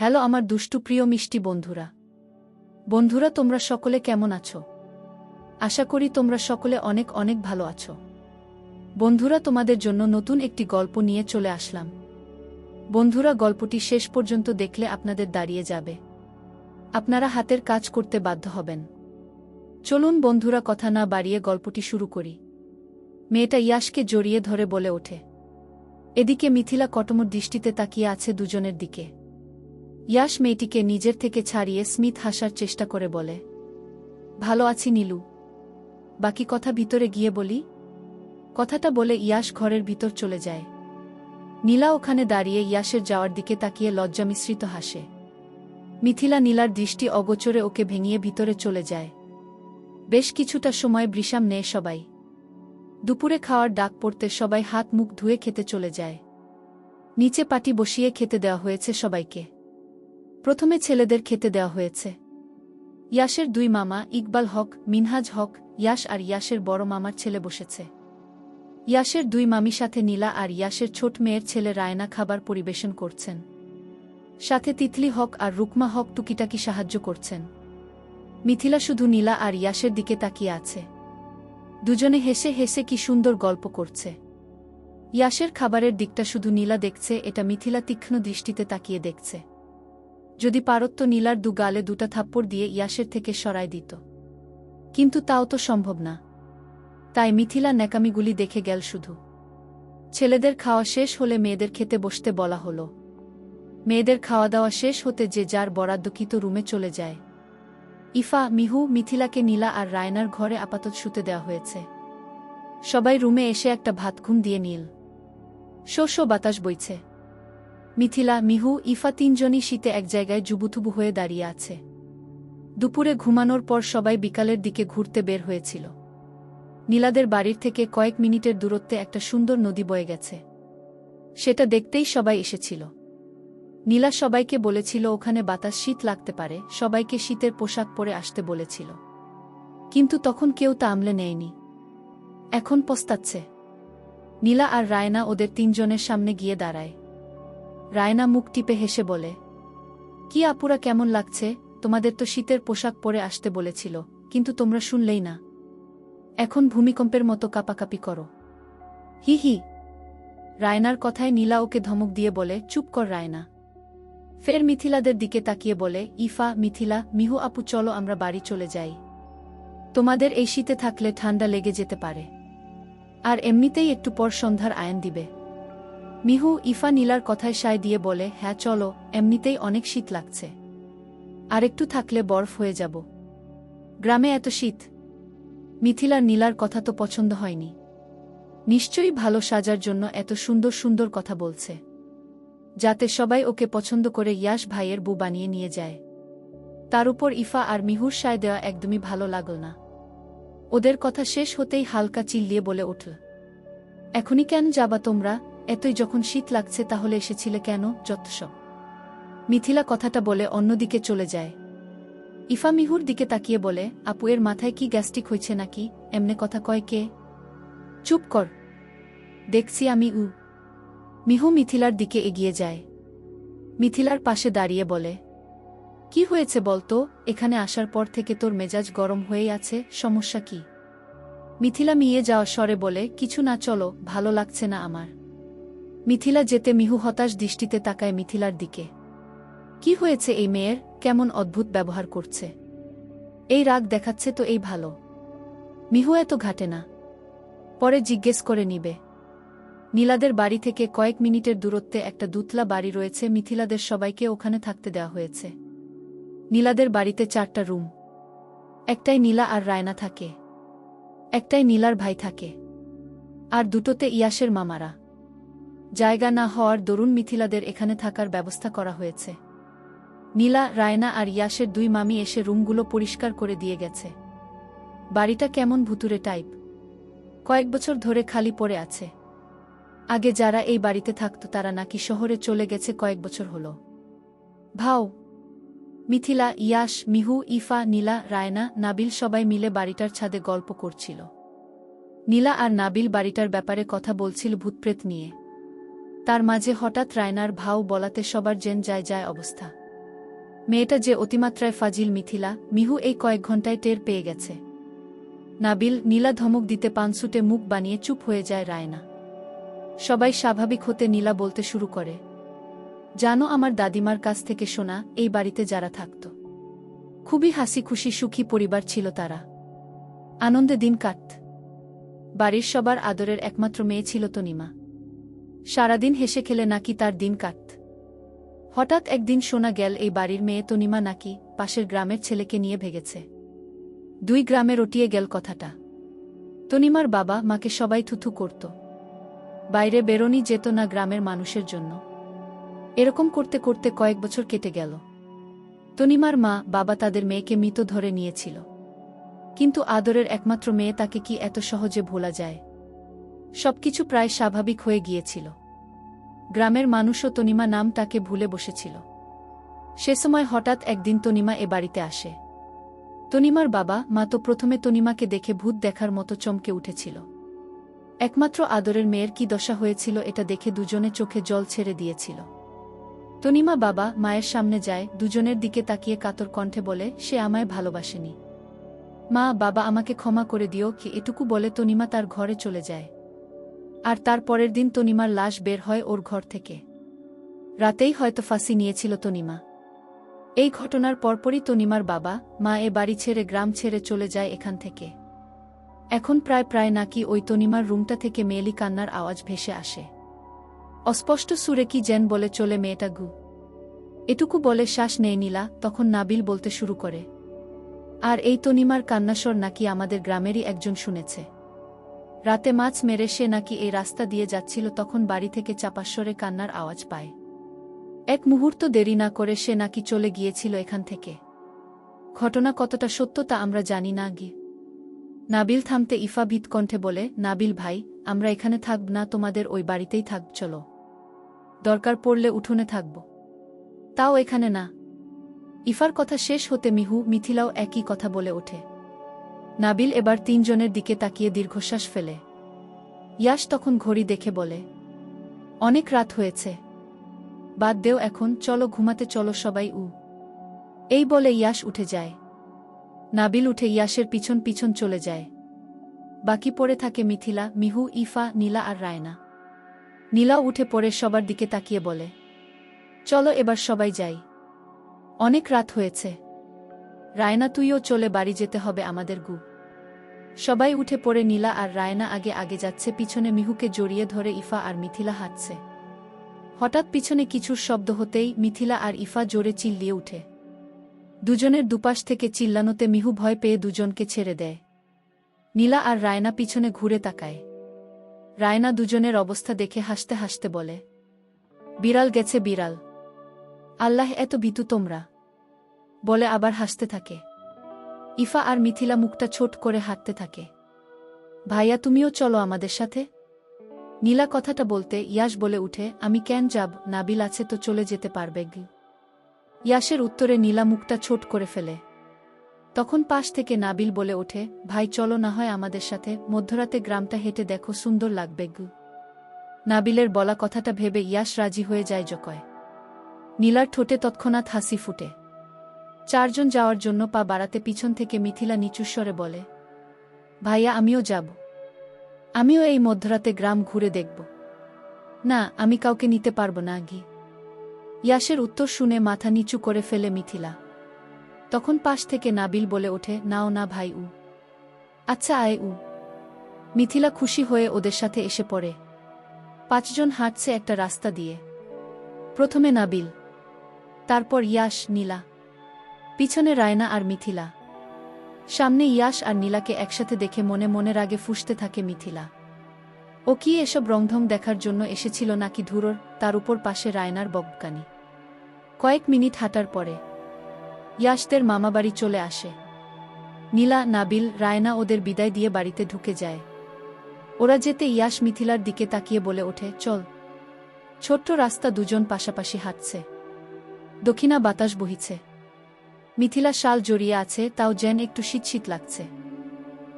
Hello আমার দুষ্টু প্রিয় মিষ্টি বন্ধুরা। বন্ধুরা, তোমরা সকলে কেমন আছো? আশা করি তোমরা সকলে অনেক অনেক ভালো আছো। বন্ধুরা, তোমাদের জন্য নতুন একটি গল্প নিয়ে চলে আসলাম। বন্ধুরা, গল্পটি শেষ পর্যন্ত দেখলে আপনাদের দাঁড়িয়ে যাবে। আপনারা হাতের কাজ করতে বাধ্য হবেন। চলুন বন্ধুরা, কথা না বাড়িয়ে গল্পটি শুরু করি। মেয়েটা ইয়াসকে জড়িয়ে ধরে বলে ওঠে। এদিকে মিথিলা কটমর দৃষ্টিতে তাকিয়ে আছে দুজনের দিকে। ইয়াস মেয়েটিকে নিজের থেকে ছাড়িয়ে স্মিথ হাসার চেষ্টা করে বলে, ভালো আছি নীলু। বাকি কথা ভিতরে গিয়ে বলি? কথাটা বলে ইয়াস ঘরের ভিতর চলে যায়। নীলা ওখানে দাঁড়িয়ে ইয়াসের যাওয়ার দিকে তাকিয়ে লজ্জা মিশ্রিত হাসে। মিথিলা নীলার দৃষ্টি অগোচরে ওকে ভেঙিয়ে ভিতরে চলে যায়। বেশ কিছুটা সময় বৃষাম নেয় সবাই। দুপুরে খাওয়ার ডাক পড়তে সবাই হাত মুখ ধুয়ে খেতে চলে যায়। নিচে পাটি বসিয়ে খেতে দেওয়া হয়েছে সবাইকে। প্রথমে ছেলেদের খেতে দেওয়া হয়েছে। ইয়াসের দুই মামা, ইকবাল হক, মিনহাজ হক ইয়াস আর ইয়াসের বড় মামার ছেলে বসেছে। ইয়াসের দুই মামি সাথে নীলা আর ইয়াসের ছোট মেয়ের ছেলে রায়না খাবার পরিবেশন করছেন। সাথে তিতলি হক আর রুকমা হক টুকিটাকি সাহায্য করছেন। মিথিলা শুধু নীলা আর ইয়াসের দিকে তাকিয়ে আছে। দুজনে হেসে হেসে কি সুন্দর গল্প করছে। ইয়াসের খাবারের দিকটা শুধু নীলা দেখছে, এটা মিথিলা তীক্ষ্ণ দৃষ্টিতে তাকিয়ে দেখছে। যদি পারত তো নীলার দু গালে দুটা থাপ্পড় দিয়ে ইয়াসের থেকে সরাই দিত। কিন্তু তাও তো সম্ভব না। তাই মিথিলা ন্যাকামিগুলি দেখে গেল শুধু। ছেলেদের খাওয়া শেষ হলে মেয়েদের খেতে বসতে বলা হলো। মেয়েদের খাওয়া দাওয়া শেষ হতে যে যার বরাদ্দকৃত রুমে চলে যায়। ইফা, মিহু, মিথিলাকে নীলা আর রায়নার ঘরে আপাতত শুতে দেওয়া হয়েছে। সবাই রুমে এসে একটা ভাতঘুম দিয়ে নীল। শোষ বাতাস বইছে। মিথিলা, মিহু, ইফা তিনজনই শীতে এক জায়গায় জুবুথুবু হয়ে দাঁড়িয়ে আছে। দুপুরে ঘুমানোর পর সবাই বিকালের দিকে ঘুরতে বের হয়েছিল। নীলাদের বাড়ির থেকে কয়েক মিনিটের দূরত্বে একটা সুন্দর নদী বয়ে গেছে। সেটা দেখতেই সবাই এসেছিল। নীলা সবাইকে বলেছিল, ওখানে বাতাস শীত লাগতে পারে। সবাইকে শীতের পোশাক পরে আসতে বলেছিল। কিন্তু তখন কেউ তা আমলে নেয়নি। এখন পস্তাচ্ছে। নীলা আর রায়না ওদের তিনজনের সামনে গিয়ে দাঁড়ায়। রায়না মুখ টিপে হেসে বলে, কি আপুরা কেমন লাগছে? তোমাদের তো শীতের পোশাক পরে আসতে বলেছিল, কিন্তু তোমরা শুনলেই না। এখন ভূমিকম্পের মতো কাপাকাপি করো। হি হি। রায়নার কথায় নীলা ওকে ধমক দিয়ে বলে, চুপ কর রায়না। ফের মিথিলাদের দিকে তাকিয়ে বলে, ইফা, মিথিলা, মিহু আপু, চলো আমরা বাড়ি চলে যাই। তোমাদের এই শীতে থাকলে ঠান্ডা লেগে যেতে পারে। আর এমনিতেই একটু পর সন্ধ্যার আয়ন দিবে। মিহু ইফা নীলার কথায় সায় দিয়ে বলে হ্যাঁ চলো, এমনিতেই অনেক শীত লাগছে। আর একটু থাকলে বরফ হয়ে যাব। গ্রামে এত শীত। মিথিলার নীলার কথা তো পছন্দ হয়নি। নিশ্চয়ই ভালো সাজার জন্য এত সুন্দর সুন্দর কথা বলছে। যাতে সবাই ওকে পছন্দ করে ইয়াস ভাইয়ের বু বানিয়ে নিয়ে যায়। তার উপর ইফা আর মিহুর সায় দেওয়া একদমই ভালো লাগল না। ওদের কথা শেষ হতেই হালকা চিল্লিয়ে বলে উঠল, এখনই কেন যাবা তোমরা? এতই যখন শীত লাগছে তাহলে এসেছিলে কেন যৎসব মিথিলা কথাটা বলে অন্যদিকে চলে যায়। ইফা মিহুর দিকে তাকিয়ে বলে, আপু এর মাথায় কি গ্যাস্ট্রিক হয়েছে নাকি? এমনে কথা কয় কে? চুপ কর। দেখছি আমি উ। মিহু মিথিলার দিকে এগিয়ে যায়। মিথিলার পাশে দাঁড়িয়ে বলে, কি হয়েছে বলতো, এখানে আসার পর থেকে তোর মেজাজ গরম হয়েই আছে, সমস্যা কি? মিথিলা মিয়ে যাওয়া স্বরে বলে, কিছু না, চলো, ভালো লাগছে না আমার। মিথিলা যেতে মিহু হতাশ দৃষ্টিতে তাকায় মিথিলার দিকে। কি হয়েছে এই মেয়ের? কেমন অদ্ভুত ব্যবহার করছে? এই রাগ দেখাচ্ছে তো এই ভালো। মিহু এত ঘাটে না। পরে জিজ্ঞেস করে নিবে। নীলাদের বাড়ি থেকে কয়েক মিনিটের দূরত্বে একটা দুতলা বাড়ি রয়েছে, মিথিলাদের সবাইকে ওখানে থাকতে দেওয়া হয়েছে। নীলাদের বাড়িতে চারটা রুম। একটাই নীলা আর রায়না থাকে। একটাই নীলার ভাই থাকে। আর দুটোতে ইয়াসের মামারা। জায়গা না হওয়ার দরুন মিথিলাদের এখানে থাকার ব্যবস্থা করা হয়েছে। নীলা, রায়না আর ইয়াসের দুই মামি এসে রুমগুলো পরিষ্কার করে দিয়ে গেছে। বাড়িটা কেমন ভুতুরে টাইপ। কয়েক বছর ধরে খালি পড়ে আছে। আগে যারা এই বাড়িতে থাকত তারা নাকি শহরে চলে গেছে কয়েক বছর হল। ভাও। মিথিলা, ইয়াস, মিহু, ইফা, নীলা, রায়না, নাবিল সবাই মিলে বাড়িটার ছাদে গল্প করছিল। নীলা আর নাবিল বাড়িটার ব্যাপারে কথা বলছিল ভূতপ্রেত নিয়ে। তার মাঝে হঠাৎ রায়নার ভাও বলাতে সবার জেন যায় যায় অবস্থা। মেয়েটা যে অতিমাত্রায় ফাজিল মিথিলা, মিহু এই কয়েক ঘন্টায় টের পেয়ে গেছে। নাবিল নীলা ধমক দিতে পানসুটে মুখ বানিয়ে চুপ হয়ে যায় রায়না। সবাই স্বাভাবিক হতে নীলা বলতে শুরু করে, জানো আমার দাদিমার কাছ থেকে শোনা এই বাড়িতে যারা থাকত। খুবই হাসি খুশি সুখী পরিবার ছিল তারা। আনন্দে দিন কাট বাড়ির সবার আদরের একমাত্র মেয়ে ছিল তনিমা। সারাদিন হেসে খেলে নাকি তার দিন কাট হঠাৎ একদিন শোনা গেল এই বাড়ির মেয়ে তনিমা নাকি পাশের গ্রামের ছেলেকে নিয়ে ভেগেছে। দুই গ্রামে রটিয়ে গেল কথাটা। তনিমার বাবা মাকে সবাই থুথু করত। বাইরে বেরোনি যেত না গ্রামের মানুষের জন্য। এরকম করতে করতে কয়েক বছর কেটে গেল। তনিমার মা, বাবা তাদের মেয়েকে মৃত ধরে নিয়েছিল। কিন্তু আদরের একমাত্র মেয়ে তাকে কি এত সহজে ভোলা যায়? সবকিছু প্রায় স্বাভাবিক হয়ে গিয়েছিল। গ্রামের মানুষও তনিমা নাম তাকে ভুলে বসেছিল। সে সময় হঠাৎ একদিন তনিমা এ বাড়িতে আসে। তনিমার বাবা, মা তো প্রথমে তনিমাকে দেখে ভূত দেখার মতো চমকে উঠেছিল। একমাত্র আদরের মেয়ের কি দশা হয়েছিল এটা দেখে দুজনে চোখে জল ছেড়ে দিয়েছিল। তনিমা বাবা, মায়ের সামনে যায়, দুজনের দিকে তাকিয়ে কাতর কণ্ঠে বলে, সে আমায় ভালোবাসেনি। মা, বাবা আমাকে ক্ষমা করে দিও, কি এটুকু বলে তনিমা তার ঘরে চলে যায়। আর তার পরের দিন তনিমার লাশ বের হয় ওর ঘর থেকে। রাতেই হয়তো ফাঁসি নিয়েছিল তনিমা। এই ঘটনার পরপরই তনিমার বাবা, মা এ বাড়ি ছেড়ে গ্রাম ছেড়ে চলে যায় এখান থেকে। এখন প্রায় প্রায় নাকি ওই তনিমার রুমটা থেকে মেয়েলি কান্নার আওয়াজ ভেসে আসে। অস্পষ্ট সুরে কি যেন বলে চলে মেয়েটা গু। এটুকু বলে শ্বাস নেই নিলা, তখন নাবিল বলতে শুরু করে। আর এই তনিমার কান্নাস্বর নাকি আমাদের গ্রামেরই একজন শুনেছে। রাতে মাছ মেরে সে নাকি এই রাস্তা দিয়ে যাচ্ছিল তখন বাড়ি থেকে চাপাস্বরে কান্নার আওয়াজ পায়। এক মুহূর্ত দেরি না করে সে নাকি চলে গিয়েছিল এখান থেকে। ঘটনা কতটা সত্য তা আমরা জানি না গি নাবিল থামতে ইফা ভীত কণ্ঠে বলে, নাবিল ভাই, আমরা এখানে থাকব না, তোমাদের ওই বাড়িতেই থাক, চলো। দরকার পড়লে উঠোনে থাকব। তাও এখানে না। ইফার কথা শেষ হতে মিহু, মিথিলাও একই কথা বলে ওঠে। নাবিল এবার তিনজনের দিকে তাকিয়ে দীর্ঘশ্বাস ফেলে। ইয়াস তখন ঘড়ি দেখে বলে, অনেক রাত হয়েছে। বাদ দেও এখন, চলো ঘুমাতে, চলো সবাই উ। এই বলে ইয়াস উঠে যায়। নাবিল উঠে ইয়াসের পিছন পিছন চলে যায়। বাকি পড়ে থাকে মিথিলা, মিহু, ইফা, নীলা আর রায়না। নীলা উঠে পড়ে সবার দিকে তাকিয়ে বলে, চলো এবার সবাই যাই। অনেক রাত হয়েছে। রায়না, তুইও চলে বাড়ি যেতে হবে আমাদের গু। সবাই উঠে পড়ে নীলা আর রায়না আগে আগে যাচ্ছে, পিছনে মিহুকে জড়িয়ে ধরে ইফা আর মিথিলা হাঁটছে। হঠাৎ পিছনে কিছুর শব্দ হতেই মিথিলা আর ইফা জোরে চিল্লিয়ে উঠে। দুজনের দুপাশ থেকে চিল্লানোতে মিহু ভয় পেয়ে দুজনকে ছেড়ে দেয়। নীলা আর রায়না পিছনে ঘুরে তাকায়। রায়না দুজনের অবস্থা দেখে হাসতে হাসতে বলে, বিড়াল গেছে বিড়াল। আল্লাহ এত বিতু তোমরা। বলে আবার হাসতে থাকে। ইফা আর মিথিলা মুখটা ছোট করে হাঁটতে থাকে। ভাইয়া, তুমিও চলো আমাদের সাথে? নীলা কথাটা বলতে ইয়াস বলে উঠে, আমি কেন যাব? নাবিল আছে তো চলে যেতে পারবে গি? ইয়াসের উত্তরে নীলা মুখটা ছোট করে ফেলে। তখন পাশ থেকে নাবিল বলে ওঠে, ভাই, চলো না হয় আমাদের সাথে, মধ্যরাতে গ্রামটা হেঁটে দেখো, সুন্দর লাগবে গু। নাবিলের বলা কথাটা ভেবে ইয়াস রাজি হয়ে যায় জকয়। নীলার ঠোঁটে তৎক্ষণাৎ হাসি ফুটে। চারজন যাওয়ার জন্য পা বাড়াতে পিছন থেকে মিথিলা নিচুস্বরে বলে, ভাইয়া, আমিও যাব। আমিও এই মধ্যরাতে গ্রাম ঘুরে দেখব। না, আমি কাউকে নিতে পারব না গি ইয়াসের উত্তর শুনে মাথা নিচু করে ফেলে মিথিলা। তখন পাশ থেকে নাবিল বলে ওঠে, নাও না ভাই উ। আচ্ছা আয় উ। মিথিলা খুশি হয়ে ওদের সাথে এসে পড়ে। পাঁচজন হাঁটছে একটা রাস্তা দিয়ে। প্রথমে নাবিল, তারপর ইয়াস, নীলা। পিছনে রায়না আর মিথিলা। সামনে ইয়াস আর নীলাকে একসাথে দেখে মনে মনে রাগে ফুসতে থাকে মিথিলা। ও কি এসব রংধং দেখার জন্য এসেছিল নাকি ধুরোর, তার উপর পাশে রায়নার বককানি কয়েক মিনিট হাঁটার পরে ইয়াসদের মামাবাড়ি চলে আসে। নীলা, নাবিল, রায়না ওদের বিদায় দিয়ে বাড়িতে ঢুকে যায়। ওরা যেতে ইয়াস মিথিলার দিকে তাকিয়ে বলে ওঠে, চল। ছোট্ট রাস্তা দুজন পাশাপাশি হাঁটছে। দক্ষিণা বাতাস বহিছে। মিথিলা শাল জড়িয়ে আছে, তাও যেন একটু শীত শীত লাগছে।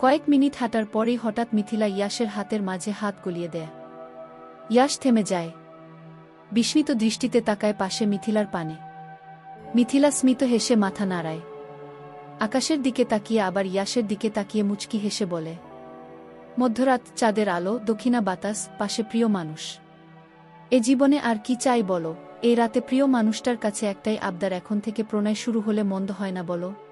কয়েক মিনিট হাঁটার পরেই হঠাৎ মিথিলা ইয়াসের হাতের মাঝে হাত গলিয়ে দেয়। ইয়াস থেমে যায়। বিস্মিত দৃষ্টিতে তাকায় পাশে মিথিলার পানে। মিথিলা স্মিত হেসে মাথা নাড়ায়। আকাশের দিকে তাকিয়ে আবার ইয়াসের দিকে তাকিয়ে মুচকি হেসে বলে, মধ্যরাত চাঁদের আলো, দক্ষিণা বাতাস, পাশে প্রিয় মানুষ। এ জীবনে আর কি চাই বলো? এই রাতে প্রিয় মানুষটার কাছে একটাই আবদার এখন থেকে প্রণয় শুরু হলে মন্দ হয় না বলো।